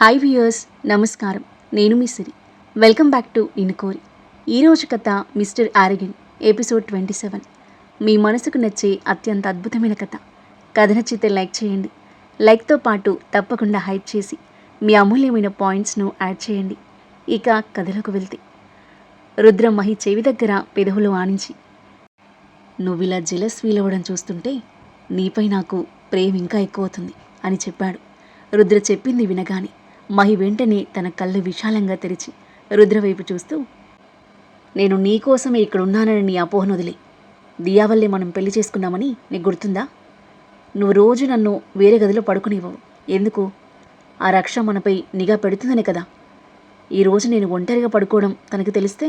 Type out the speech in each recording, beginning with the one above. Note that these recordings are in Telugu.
హాయ్ వ్యూయర్స్ నమస్కారం. నేను మీ సిరి. వెల్కమ్ బ్యాక్ టు ఇనుకోరి. ఈరోజు కథ mister origin episode twenty seven. మీ మనసుకు నచ్చే అత్యంత అద్భుతమైన కథ. కథ నచ్చితే లైక్ చేయండి. లైక్తో పాటు తప్పకుండా హైప్ చేసి మీ అమూల్యమైన పాయింట్స్ను యాడ్ చేయండి. ఇక కథలోకి వెళ్తే. రుద్ర మహి చెవి దగ్గర పెదవులు ఆనించి నువ్వు ఇలా జెలస్ ఫీల్ అవ్వడం చూస్తుంటే నీపై నాకు ప్రేమ ఇంకా ఎక్కువవుతుంది అని చెప్పాడు. రుద్ర చెప్పింది వినగానే మహి వెంటనే తన కళ్ళు విశాలంగా తెరిచి రుద్రవైపు చూస్తూ నేను నీకోసమే ఇక్కడ ఉన్నానని నీ అపోహను వదిలే. దియా వల్లే మనం పెళ్ళి చేసుకున్నామని నీకు గుర్తుందా? నువ్వు రోజు నన్ను వేరే గదిలో పడుకునివ్వవు ఎందుకు? ఆ రక్ష మనపై నిఘా పెడుతుందనే కదా. ఈరోజు నేను ఒంటరిగా పడుకోవడం తనకు తెలిస్తే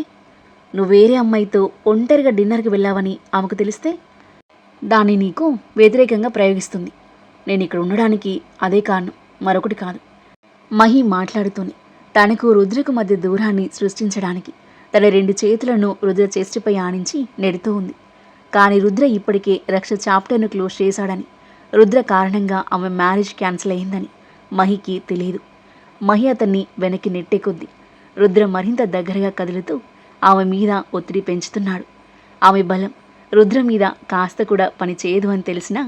నువ్వు వేరే అమ్మాయితో ఒంటరిగా డిన్నర్కి వెళ్ళావని ఆమెకు తెలిస్తే దాన్ని నీకు వ్యతిరేకంగా ప్రయోగిస్తుంది. నేను ఇక్కడ ఉండడానికి అదే కారణం. మరొకటి కాదు. మహి మాట్లాడుతూనే తనకు రుద్రకు మధ్య దూరాన్ని సృష్టించడానికి. తన రెండు చేతులను రుద్ర చేష్టిపై ఆనించి నెడుతూ ఉంది. కానీ రుద్ర ఇప్పటికే రక్ష చాప్టర్ను క్లోజ్ చేశాడని రుద్ర కారణంగా ఆమె మ్యారేజ్ క్యాన్సిల్ అయిందని మహికి తెలియదు. మహి అతన్ని వెనక్కి నెట్టే కొద్దీ రుద్ర మరింత దగ్గరగా కదులుతూ ఆమె మీద ఒత్తిడి పెంచుతున్నాడు. ఆమె బలం రుద్ర మీద కాస్త కూడా పని చేయదు అని తెలిసినా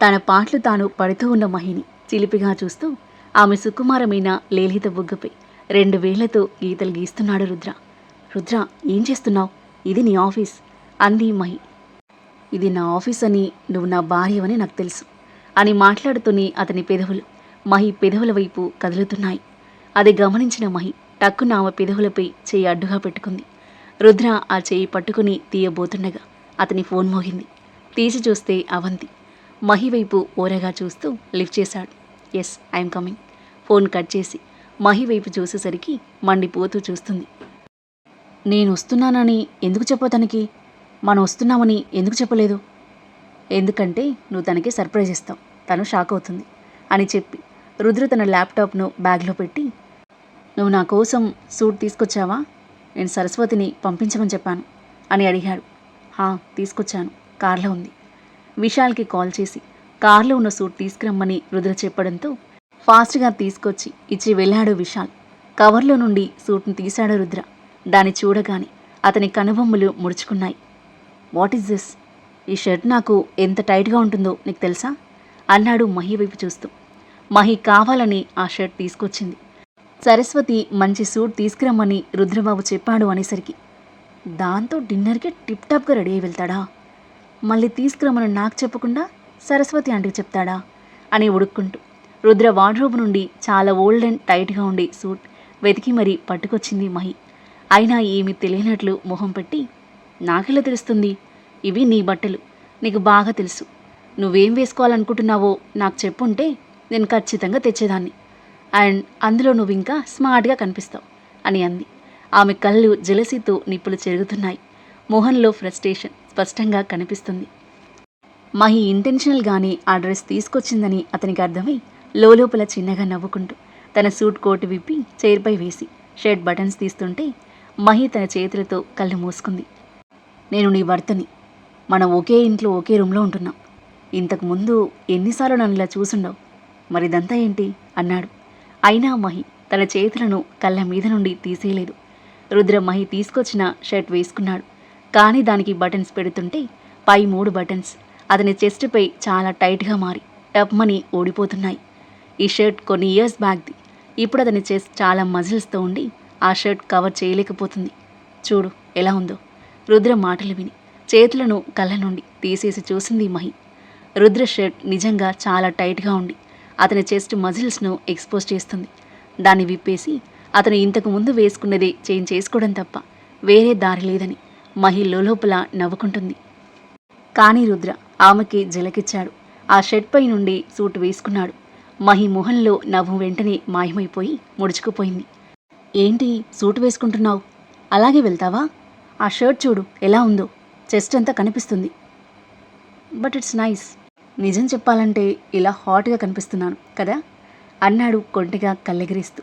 తన పాటలు తాను పడుతూ ఉన్న మహిని చిలిపిగా చూస్తూ ఆమె సుకుమారమైన లేలిత బుగ్గపై రెండు వేళ్ళతో గీతలు గీస్తున్నాడు రుద్ర. రుద్ర ఏం చేస్తున్నావు? ఇది నీ ఆఫీస్ అంది మహి. ఇది నా ఆఫీస్ అని నువ్వు నా భార్యవని నాకు తెలుసు అని మాట్లాడుతూనే అతని పెదవులు మహి పెదవుల వైపు కదులుతున్నాయి. అది గమనించిన మహి టక్కున ఆమె పెదవులపై చేయి అడ్డుగా పెట్టుకుంది. రుద్ర ఆ చేయి పట్టుకుని తీయబోతుండగా అతని ఫోన్ మోగింది. తీసి చూస్తే అవంతి. మహి వైపు ఓరగా చూస్తూ లిఫ్ట్ చేశాడు. Yes I'm coming phone cut చేసి మహి వైపు చూసేసరికి మండిపోతూ చూస్తుంది. నేను వస్తున్నానని ఎందుకు చెప్పో తనకి మనం వస్తున్నామని ఎందుకు చెప్పలేదు? ఎందుకంటే నువ్వు తనకి సర్ప్రైజ్ ఇస్తావు. తను షాక్ అవుతుంది అని చెప్పి రుద్ర తన ల్యాప్టాప్ను బ్యాగ్లో పెట్టి నువ్వు నా కోసం సూట్ తీసుకొచ్చావా? నేను సరస్వతిని పంపించమని చెప్పాను అని అడిగాడు. హా తీసుకొచ్చాను. కార్లో ఉంది. విశాల్కి కాల్ చేసి కార్లో ఉన్న సూట్ తీసుకురమ్మని రుద్ర చెప్పడంతో ఫాస్ట్గా తీసుకొచ్చి ఇచ్చి వెళ్ళాడు విశాల్. కవర్లో నుండి సూట్ను తీశాడు రుద్ర. దాన్ని చూడగానే అతని కనుబొమ్మలు ముడుచుకున్నాయి. What is this? ఈ షర్ట్ నాకు ఎంత టైట్గా ఉంటుందో నీకు తెలుసా? అన్నాడు మహి వైపు చూస్తూ. మహి కావాలని ఆ షర్ట్ తీసుకొచ్చింది. సరస్వతి మంచి సూట్ తీసుకురమ్మని రుద్రబాబు చెప్పాడు అనేసరికి దాంతో డిన్నర్కి టిప్ టాప్గా రెడీ అయి వెళ్తాడా? మళ్ళీ తీసుకురమ్మని నాకు చెప్పకుండా సరస్వతి ఆంటీకి చెప్తాడా? అని ఉడుక్కుంటూ. రుద్ర వార్డ్రోబ్ నుండి చాలా ఓల్డ్ అండ్ టైట్గా ఉండే సూట్ వెతికి మరీ పట్టుకొచ్చింది మహి. అయినా ఏమీ తెలియనట్లు మొహం పెట్టి నాకెలా తెలుస్తుంది? ఇవి నీ బట్టలు. నీకు బాగా తెలుసు. నువ్వేం వేసుకోవాలనుకుంటున్నావో నాకు చెప్పుంటే నేను ఖచ్చితంగా తెచ్చేదాన్ని. అండ్ అందులో నువ్వు ఇంకా స్మార్ట్గా కనిపిస్తావు అని అంది. ఆమె కళ్ళు జలసితో నిప్పులు చెరుగుతున్నాయి. మొహంలో ఫ్రస్ట్రేషన్ స్పష్టంగా కనిపిస్తుంది. మహి ఇంటెన్షనల్గానే ఆ డ్రెస్ తీసుకొచ్చిందని అతనికి అర్థమై లోపల చిన్నగా నవ్వుకుంటూ తన సూట్ కోటు విప్పి చైర్పై వేసి షర్ట్ బటన్స్ తీస్తుంటే మహి తన చేతులతో కళ్ళు మూసుకుంది. నేను నీ భర్తని. మనం ఒకే ఇంట్లో ఒకే రూమ్లో ఉంటున్నాం. ఇంతకు ముందు ఎన్నిసార్లు నన్ను ఇలా చూసుండవు. మరిదంతా ఏంటి? అన్నాడు. అయినా మహి తన చేతులను కళ్ళ మీద నుండి తీసేయలేదు. రుద్ర మహి తీసుకొచ్చిన షర్ట్ వేసుకున్నాడు. కానీ దానికి బటన్స్ పెడుతుంటే పై మూడు బటన్స్ అతని చెస్ట్పై చాలా టైట్గా మారి టప్మని ఓడిపోతున్నాయి. ఈ షర్ట్ కొన్ని ఇయర్స్ బ్యాక్ది. ఇప్పుడు అతని చెస్ట్ చాలా మజిల్స్తో ఉండి ఆ షర్ట్ కవర్ చేయలేకపోతుంది. చూడు ఎలా ఉందో. రుద్ర మాటలు విని చేతులను కళ్ళ నుండి తీసేసి చూసింది మహి. రుద్ర షర్ట్ నిజంగా చాలా టైట్గా ఉండి అతని చెస్ట్ మజిల్స్ను ఎక్స్పోజ్ చేస్తుంది. దాన్ని విప్పేసి అతను ఇంతకు ముందు వేసుకున్నదే చేంజ్ చేసుకోవడం తప్ప వేరే దారి లేదని మహి లోపల నవ్వుకుంటుంది. కానీ రుద్ర ఆమెకి జలకిచ్చాడు. ఆ షర్ట్ పై నుండి సూట్ వేసుకున్నాడు. మహి మొహంలో నవ్వు వెంటనే మాయమైపోయి ముడుచుకుపోయింది. ఏంటి సూట్ వేసుకుంటున్నావు? అలాగే వెళ్తావా? ఆ షర్ట్ చూడు ఎలా ఉందో. చెస్ట్ అంతా కనిపిస్తుంది. But it's nice. నిజం చెప్పాలంటే ఇలా హాట్గా కనిపిస్తున్నాను కదా? అన్నాడు కొంటిగా కళ్ళెగిరిస్తూ.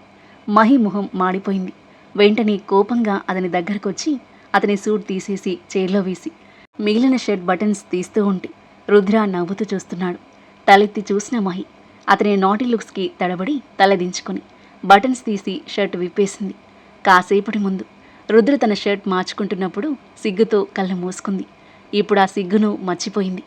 మహి మొహం మాడిపోయింది. వెంటనే కోపంగా అతని దగ్గరకొచ్చి అతని సూట్ తీసేసి చైర్లో వేసి మిగిలిన షర్ట్ బటన్స్ తీస్తూ ఉంటే రుద్ర నవ్వుతూ చూస్తున్నాడు. తలెత్తి చూసిన మహి అతని నాటి లుక్స్కి తడబడి తల దించుకొని బటన్స్ తీసి షర్ట్ విప్పేసింది. కాసేపటి ముందు రుద్ర తన షర్ట్ మార్చుకుంటున్నప్పుడు సిగ్గుతో కళ్ళు మూసుకుంది. ఇప్పుడు ఆ సిగ్గును మర్చిపోయింది.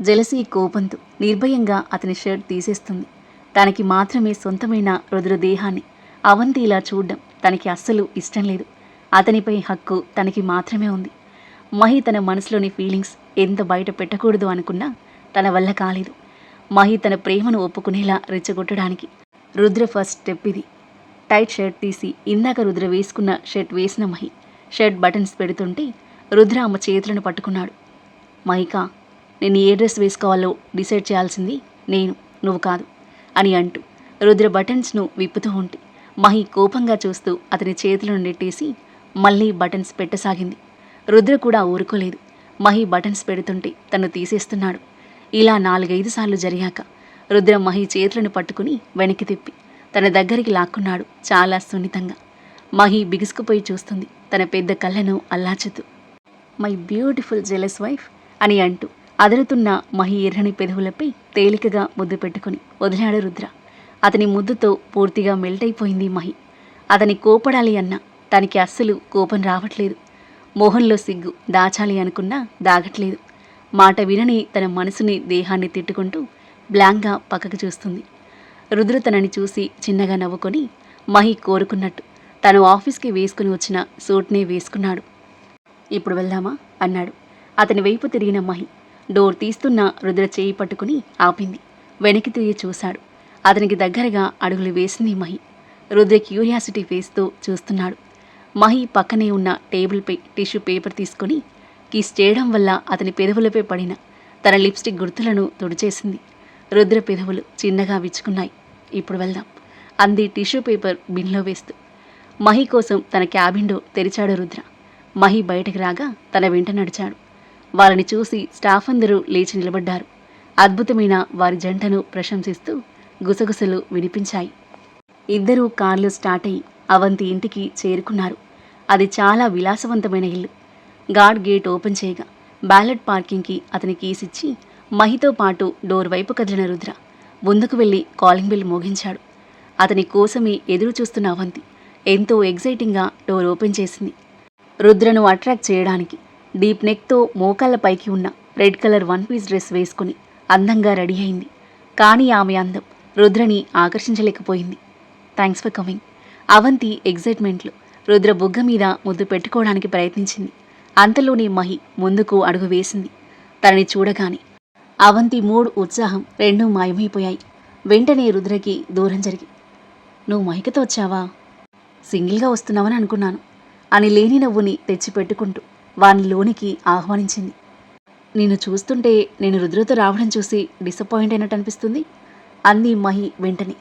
జలసి కోపంతో నిర్భయంగా అతని షర్ట్ తీసేస్తుంది. తనకి మాత్రమే సొంతమైన రుద్ర దేహాన్ని అవంతి ఇలా చూడడం తనకి అస్సలు ఇష్టం లేదు. అతనిపై హక్కు తనకి మాత్రమే ఉంది. మహి తన మనసులోని ఫీలింగ్స్ ఎంత బయట పెట్టకూడదు అనుకున్నా తన వల్ల కాలేదు. మహి తన ప్రేమను ఒప్పుకునేలా రెచ్చగొట్టడానికి రుద్ర ఫస్ట్ స్టెప్ ఇది. టైట్ షర్ట్ తీసి ఇందాక రుద్ర వేసుకున్న షర్ట్ వేసిన మహి. షర్ట్ బటన్స్ పెడుతుంటే రుద్ర ఆమె చేతులను పట్టుకున్నాడు. మహిక నేను ఏ డ్రెస్ వేసుకోవాలో డిసైడ్ చేయాల్సింది నేను నువ్వు కాదు అని అంటూ రుద్ర బటన్స్ను విప్పుతూ ఉంటే మహి కోపంగా చూస్తూ అతని చేతులను నెట్టేసి మళ్ళీ బటన్స్ పెట్టసాగింది. రుద్ర కూడా ఊరుకోలేదు. మహి బటన్స్ పెడుతుంటే తను తీసేస్తున్నాడు. ఇలా నాలుగైదు సార్లు జరిగాక రుద్ర మహి చేతులను పట్టుకుని వెనక్కి తిప్పి తన దగ్గరికి లాక్కున్నాడు చాలా సున్నితంగా. మహి బిగుసుకుపోయి చూస్తుంది తన పెద్ద కళ్ళను అల్లాచుతూ. మై బ్యూటిఫుల్ జెలస్ వైఫ్ అని అంటూ అదరుతున్న మహి ఎర్రని పెదవులపై తేలికగా ముద్దు పెట్టుకుని వదిలాడు రుద్ర. అతని ముద్దుతో పూర్తిగా మెల్ట్ అయిపోయింది మహి. అతని కోపడాలి అన్నా తనకి అస్సలు కోపం రావట్లేదు. మోహన్లో సిగ్గు. దాచాలి అనుకున్నా దాగట్లేదు. మాట వినని తన మనసుని దేహాన్ని తిట్టుకుంటూ బ్లాంక్గా పక్కకు చూస్తుంది. రుద్ర తనని చూసి చిన్నగా నవ్వుకొని మహి కోరుకున్నట్టు తను ఆఫీస్కి వేసుకుని వచ్చిన సూట్నే వేసుకున్నాడు. ఇప్పుడు వెళ్దామా? అన్నాడు. అతని వైపు తిరిగిన మహి డోర్ తీస్తున్న రుద్ర చేయి పట్టుకుని ఆపింది. వెనక్కి తిరిగి చూశాడు. అతనికి దగ్గరగా అడుగులు వేసింది మహి. రుద్ర క్యూరియాసిటీ వేస్తూ చూస్తున్నాడు. మహి పక్కనే ఉన్న టేబుల్పై టిష్యూ పేపర్ తీసుకొని కిస్ చేయడం వల్ల అతని పెదవులపై పడిన తన లిప్స్టిక్ గుర్తులను తుడిచేసింది. రుద్ర పెదవులు చిన్నగా విచ్చుకున్నాయి. ఇప్పుడు వెళ్దాం. అంది టిష్యూ పేపర్ బిన్లో వేస్తూ. మహి కోసం తన క్యాబిన్ డోర్ తెరిచాడు రుద్ర. మహి బయటకు రాగా తన వెంట నడిచాడు. వారిని చూసి స్టాఫ్ అందరూ లేచి నిలబడ్డారు. అద్భుతమైన వారి జంటను ప్రశంసిస్తూ గుసగుసలు వినిపించాయి. ఇద్దరూ కార్లు స్టార్ట్ అయ్యి అవంతి ఇంటికి చేరుకున్నారు. అది చాలా విలాసవంతమైన ఇల్లు. గాడ్ గేట్ ఓపెన్ చేయగా బ్యాలెట్ పార్కింగ్కి అతని కీసిచ్చి మహితో పాటు డోర్ వైపు కదిలిన రుద్ర ముందుకు వెళ్ళి కాలింగ్ బిల్ మోగించాడు. అతని కోసమే ఎదురు చూస్తున్న అవంతి ఎంతో ఎగ్జైటింగ్గా డోర్ ఓపెన్ చేసింది. రుద్రను అట్రాక్ట్ చేయడానికి డీప్ నెక్తో మోకాళ్ళ పైకి ఉన్న red colour one piece dress వేసుకుని అందంగా రెడీ అయింది. కానీ ఆమె అందం రుద్రని ఆకర్షించలేకపోయింది. Thanks for coming. అవంతి ఎగ్జైట్మెంట్లు రుద్ర బుగ్గ మీద ముద్దు పెట్టుకోవడానికి ప్రయత్నించింది. అంతలోనే మహి ముందుకు అడుగు వేసింది. తనని చూడగానే అవంతి మూడు ఉత్సాహం రెండూ మాయమైపోయాయి. వెంటనే రుద్రకి దూరం జరిగి నువ్వు మహికతో వచ్చావా? సింగిల్గా వస్తున్నావని అనుకున్నాను అని లేని నవ్వుని తెచ్చిపెట్టుకుంటూ వాని లోనికి ఆహ్వానించింది. నిన్ను చూస్తుంటే నేను రుద్రతో రావడం చూసి డిసప్పాయింట్ అయినట్టు అనిపిస్తుంది అంది మహి వెంటనే.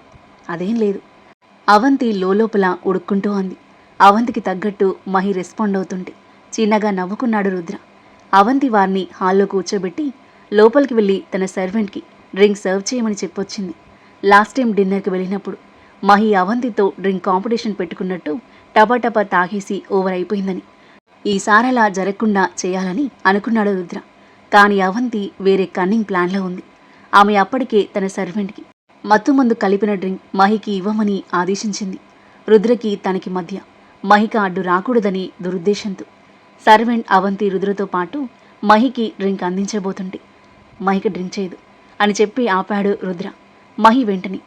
అదేం లేదు అవంతి లోపల ఉడుక్కుంటూ అంది. అవంతికి తగ్గట్టు మహి రెస్పాండ్ అవుతుంటే చిన్నగా నవ్వుకున్నాడు రుద్ర. అవంతి వారిని హాల్లో కూర్చోబెట్టి లోపలికి వెళ్ళి తన సర్వెంట్కి డ్రింక్ సర్వ్ చేయమని చెప్పొచ్చింది. లాస్ట్ టైం డిన్నర్కి వెళ్ళినప్పుడు మహి అవంతితో డ్రింక్ కాంపిటీషన్ పెట్టుకున్నట్టు టపా తాగేసి ఓవర్ అయిపోయిందని. ఈసారి అలా జరగకుండా చేయాలని అనుకున్నాడు రుద్ర. కానీ అవంతి వేరే కన్నింగ్ ప్లాన్లో ఉంది. ఆమె అప్పటికే తన సర్వెంట్కి మత్తుమందు కలిపిన డ్రింక్ మహికి ఇవ్వమని ఆదేశించింది. రుద్రకి తనకి మధ్య మహిక అడ్డు రాకూడదని దురుద్దేశంతో. సర్వెంట్ అవంతి రుద్రతో పాటు మహికి డ్రింక్ అందించబోతుంటే. మహిక డ్రింక్ చేయదు అని చెప్పి ఆపాడు రుద్ర. మహి వెంటనే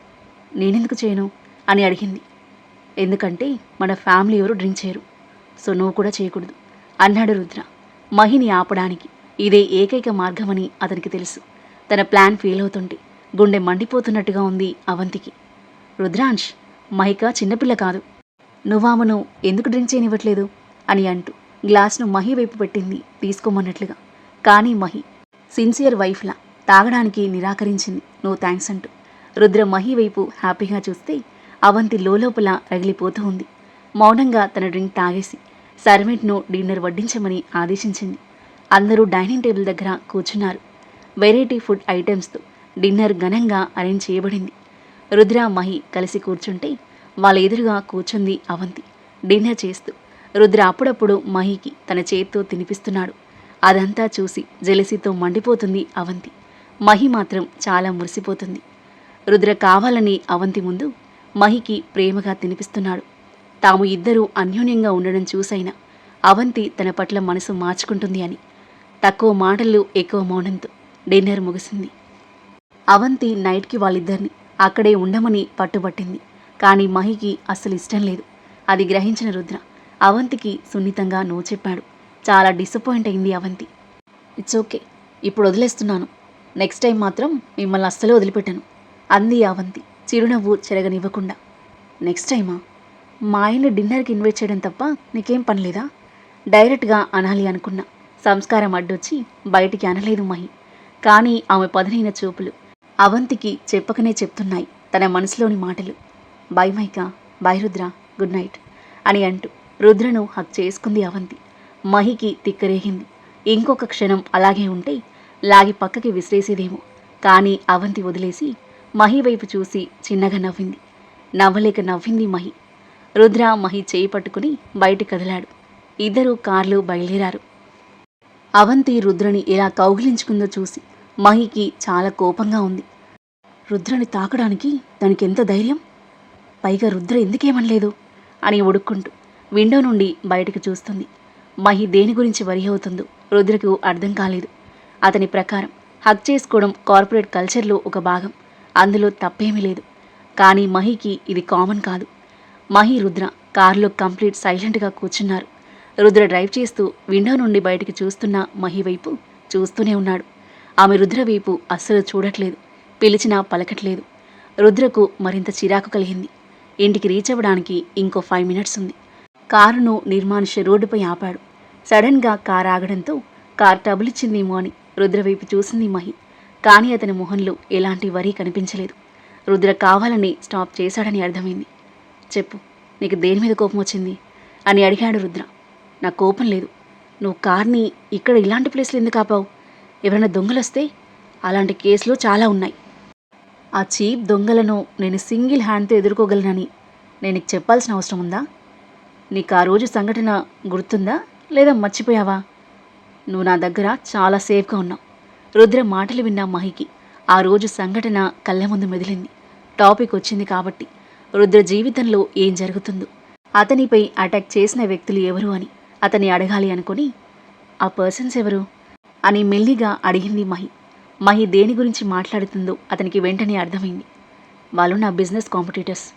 నేనెందుకు చేయను? అని అడిగింది. ఎందుకంటే మన ఫ్యామిలీ ఎవరు డ్రింక్ చేయరు సో నువ్వు కూడా చేయకూడదు అన్నాడు రుద్ర. మహిని ఆపడానికి ఇదే ఏకైక మార్గమని అతనికి తెలుసు. తన ప్లాన్ ఫెయిల్ అవుతుంటే గుండె మండిపోతున్నట్టుగా ఉంది అవంతికి. రుద్రాంష్ మహిక చిన్నపిల్ల కాదు నువ్వామను ఎందుకు డ్రింక్ చేయనివ్వట్లేదు? అని అంటూ గ్లాస్ను మహి వైపు పెట్టింది తీసుకోమన్నట్లుగా. కానీ మహి సిన్సియర్ వైఫ్లా తాగడానికి నిరాకరించింది. నో థ్యాంక్స్ అంటూ రుద్ర మహి వైపు హ్యాపీగా చూస్తే అవంతి లోపల రగిలిపోతూ ఉంది. మౌనంగా తన డ్రింక్ తాగేసి సర్వెంట్ను డిన్నర్ వడ్డించమని ఆదేశించింది. అందరూ డైనింగ్ టేబుల్ దగ్గర కూర్చున్నారు. వెరైటీ ఫుడ్ ఐటమ్స్తో డిన్నర్ ఘనంగా అరేంజ్ చేయబడింది. రుద్ర మహి కలిసి కూర్చుంటే వాళ్ళ ఎదురుగా కూర్చుంది అవంతి. డిన్నర్ చేస్తూ. రుద్ర అప్పుడప్పుడు మహికి తన చేత్తో తినిపిస్తున్నాడు. అదంతా చూసి జలసితో మండిపోతుంది అవంతి. మహి మాత్రం చాలా మురిసిపోతుంది. రుద్ర కావాలని అవంతి ముందు మహికి ప్రేమగా తినిపిస్తున్నాడు. తాము ఇద్దరూ అన్యోన్యంగా ఉండడం చూసైనా అవంతి తన పట్ల మనసు మార్చుకుంటుంది అని. తక్కువ మాటలు ఎక్కువ మౌనంతో డిన్నర్ ముగిసింది. అవంతి నైట్కి వాళ్ళిద్దరిని అక్కడే ఉండమని పట్టుబట్టింది. కానీ మహికి అస్సలు ఇష్టం లేదు. అది గ్రహించిన రుద్ర అవంతికి సున్నితంగా నో చెప్పాడు. చాలా డిసప్పాయింట్ అయింది అవంతి. ఇట్స్ ఓకే ఇప్పుడు వదిలేస్తున్నాను. నెక్స్ట్ టైం మాత్రం మిమ్మల్ని అస్సలు వదిలిపెట్టాను. అంది అవంతి చిరునవ్వు చెరగనివ్వకుండా. నెక్స్ట్ టైమా మా ఆయన్ని డిన్నర్కి ఇన్వైట్ చేయడం తప్ప నీకేం పని లేదా? డైరెక్ట్గా అనాలి అనుకున్నా సంస్కారం అడ్డొచ్చి బయటికి అనలేదు మహి. కానీ ఆమె పదనైన చూపులు అవంతికి చెప్పకనే చెప్తున్నాయి తన మనసులోని మాటలు. Bye Maika bye Rudra good night అని అంటూ రుద్రను హక్ చేసుకుంది అవంతి. మహికి తిక్కరేగింది. ఇంకొక క్షణం అలాగే ఉంటే లాగి పక్కకి విసిరేసేదేమో. కానీ అవంతి వదిలేసి మహి వైపు చూసి చిన్నగా నవ్వింది. నవ్వలేక నవ్వింది మహి. రుద్ర మహి చేయి పట్టుకుని బయటి కదిలాడు. ఇద్దరు కార్లు బయలుదేరారు. అవంతి రుద్రని ఎలా కౌగిలించుకుందో చూసి మహికి చాలా కోపంగా ఉంది. రుద్రని తాకడానికి దానికి ఎంత ధైర్యం? పైగా రుద్ర ఎందుకేమనలేదు? అని ఉడుక్కుంటూ విండో నుండి బయటకు చూస్తుంది. మహి దేని గురించి వరి అవుతుందో రుద్రకు అర్థం కాలేదు. అతని ప్రకారం హక్ చేసుకోవడం కార్పొరేట్ కల్చర్లో ఒక భాగం. అందులో తప్పేమీ లేదు. కానీ మహికి ఇది కామన్ కాదు. మహి రుద్ర కారులో కంప్లీట్ సైలెంట్గా కూర్చున్నారు. రుద్ర డ్రైవ్ చేస్తూ విండో నుండి బయటికి చూస్తున్న మహి వైపు చూస్తూనే ఉన్నాడు. ఆమె రుద్ర వైపు అస్సలు చూడట్లేదు. పిలిచినా పలకట్లేదు. రుద్రకు మరింత చిరాకు కలిగింది. ఇంటికి రీచ్ అవ్వడానికి ఇంకో ఫైవ్ మినిట్స్ ఉంది. కారును నిర్మానుష రోడ్డుపై ఆపాడు. సడన్గా కారు ఆగడంతో కార్ టబులిచ్చిందేమో అని రుద్రవైపు చూసింది మహి. కానీ అతని మొహంలో ఎలాంటి వరి కనిపించలేదు. రుద్ర కావాలని స్టాప్ చేశాడని అర్థమైంది. చెప్పు నీకు దేని మీద కోపం వచ్చింది? అని అడిగాడు రుద్ర. నా కోపం లేదు. నువ్వు కార్ని ఇక్కడ ఇలాంటి ప్లేస్లో ఎందుకు ఆపావు? ఎవరైనా దొంగలు వస్తే అలాంటి కేసులు చాలా ఉన్నాయి. ఆ చీప్ దొంగలను నేను సింగిల్ హ్యాండ్తో ఎదుర్కోగలనని నేను నీకు చెప్పాల్సిన అవసరం ఉందా? నీకు ఆ రోజు సంఘటన గుర్తుందా లేదా మర్చిపోయావా? నువ్వు నా దగ్గర చాలా సేఫ్గా ఉన్నావు. రుద్ర మాటలు విన్న మహికి ఆ రోజు సంఘటన కళ్ళ ముందు మెదిలింది. టాపిక్ వచ్చింది కాబట్టి రుద్ర జీవితంలో ఏం జరుగుతుందో అతనిపై అటాక్ చేసిన వ్యక్తులు ఎవరు అని అతన్ని అడగాలి అనుకుని ఆ పర్సన్స్ ఎవరు? అని మెల్లిగా అడిగింది మహి. మహి దేని గురించి మాట్లాడుతుందో అతనికి వెంటనే అర్థమైంది. వాళ్ళు నా బిజినెస్ కాంపిటీటర్స్.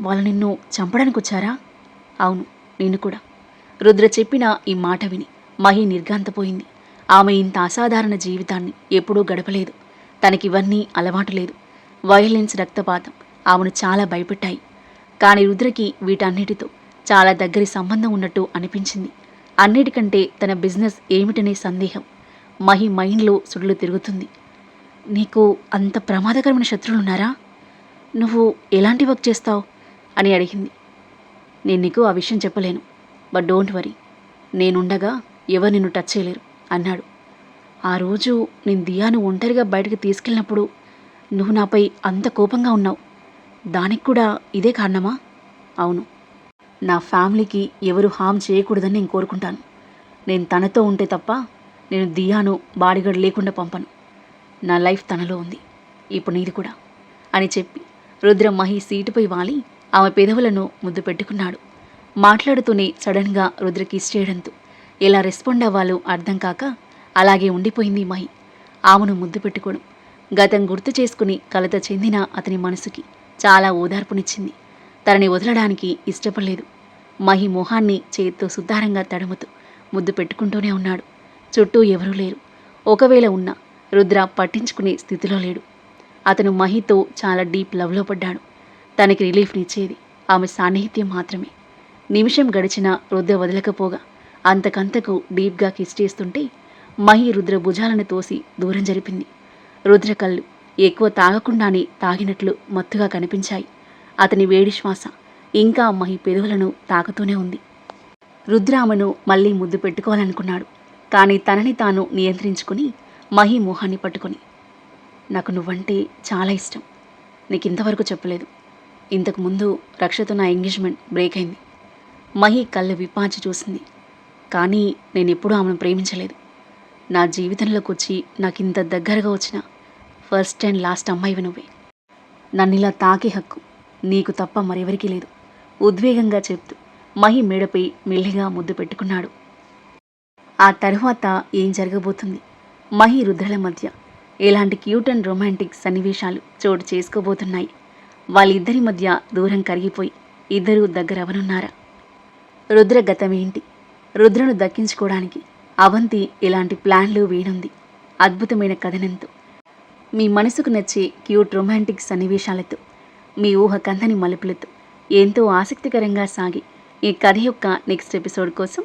వాళ్ళు నిన్ను చంపడానికి వచ్చారా అవును నేను కూడా. రుద్ర చెప్పిన ఈ మాట విని మహి నిర్గాంతపోయింది ఆమె ఇంత అసాధారణ జీవితాన్ని ఎప్పుడూ గడపలేదు. తనకివన్నీ అలవాటు లేదు. వయలెన్స్ రక్తపాతం ఆమెను చాలా భయపెట్టాయి. కానీ రుద్రకి వీటన్నిటితో చాలా దగ్గరి సంబంధం ఉన్నట్టు అనిపించింది. అన్నిటికంటే తన బిజినెస్ ఏమిటనే సందేహం మహి మైండ్లో సుడులు తిరుగుతుంది. నీకు అంత ప్రమాదకరమైన శత్రువులు ఉన్నారా నువ్వు ఎలాంటి వర్క్ చేస్తావు? అని అడిగింది. నేను నీకు ఆ విషయం చెప్పలేను బట్ డోంట్ వరీ. నేనుండగా ఎవరు నిన్ను టచ్ చేయలేరు అన్నాడు. ఆ రోజు నేను దియాను ఒంటరిగా బయటకు తీసుకెళ్ళినప్పుడు నువ్వు నాపై అంత కోపంగా ఉన్నావు. దానికి కూడా ఇదే కారణమా? అవును. నా ఫ్యామిలీకి ఎవరు హామ్ చేయకూడదని నేను కోరుకుంటాను. నేను తనతో ఉంటే తప్ప నేను దియాను బాడీగార్డ్ లేకుండా పంపను. నా లైఫ్ తనలో ఉంది. ఇప్పుడు నీది కూడా. అని చెప్పి రుద్ర మహి సీటుపై వాలి ఆమె పెదవులను ముద్దు పెట్టుకున్నాడు. మాట్లాడుతూనే సడన్గా రుద్ర కిస్ చేయడంతో ఎలా రెస్పాండ్ అవ్వాలో అర్థం కాక అలాగే ఉండిపోయింది మహి. ఆమెను ముద్దు పెట్టుకోవడం గతం గుర్తు చేసుకుని కలత చెందిన అతని మనసుకి చాలా ఓదార్పునిచ్చింది. తనని వదలడానికి ఇష్టపడలేదు. మహి మొహాన్ని చేత్తో సుద్దారంగా తడుముతూ ముద్దు పెట్టుకుంటూనే ఉన్నాడు. చుట్టూ ఎవరూ లేరు. ఒకవేళ ఉన్నా రుద్ర పట్టించుకునే స్థితిలో లేడు. అతను మహితో చాలా డీప్ లవ్లో పడ్డాడు. తనకి రిలీఫ్నిచ్చేది ఆమె సాన్నిహిత్యం మాత్రమే. నిమిషం గడిచినా రుద్ర వదలకపోగా అంతకంతకు డీప్గా కిస్ చేస్తుంటే మహి రుద్ర భుజాలను తోసి దూరం జరిపింది. రుద్ర కళ్ళు ఎక్కువ తాగకుండానే తాగినట్లు మత్తుగా కనిపించాయి. అతని వేడి శ్వాస ఇంకా మహి పెదవులను తాకుతూనే ఉంది. రుద్రామను మళ్ళీ ముద్దు పెట్టుకోవాలనుకున్నాడు. కానీ తనని తాను నియంత్రించుకుని మహి మోహాన్ని పట్టుకుని. నాకు నువ్వంటే చాలా ఇష్టం. నీకు ఇంతవరకు చెప్పలేదు. ఇంతకు ముందు రక్షతో నా ఎంగేజ్మెంట్ బ్రేక్ అయింది మహి కళ్ళు విపాచి చూసింది. కానీ నేను ఎప్పుడూ ఆమెను ప్రేమించలేదు. నా జీవితంలోకి వచ్చి నాకు ఇంత దగ్గరగా వచ్చిన ఫస్ట్ అండ్ లాస్ట్ అమ్మాయివి నువ్వే. నన్ను ఇలా తాకే హక్కు నీకు తప్ప మరెవరికీ లేదు. ఉద్వేగంగా చెప్తూ మహి మేడపై మెల్లిగా ముద్దు పెట్టుకున్నాడు. ఆ తర్వాత ఏం జరగబోతుంది? మహి రుద్రల మధ్య ఎలాంటి క్యూట్ అండ్ రొమాంటిక్ సన్నివేశాలు చోటు చేసుకోబోతున్నాయి? వాళ్ళిద్దరి మధ్య దూరం కరిగిపోయి ఇద్దరూ దగ్గరవనున్నారా రుద్ర గతమేంటి? రుద్రను దక్కించుకోవడానికి అవంతి ఇలాంటి ప్లాన్లు వేయనుంది? అద్భుతమైన కథనంతో. మీ మనసుకు నచ్చే క్యూట్ రొమాంటిక్ సన్నివేశాలతో మీ ఊహ కందని మలుపులతో ఎంతో ఆసక్తికరంగా సాగి ఈ కథ యొక్క నెక్స్ట్ ఎపిసోడ్ కోసం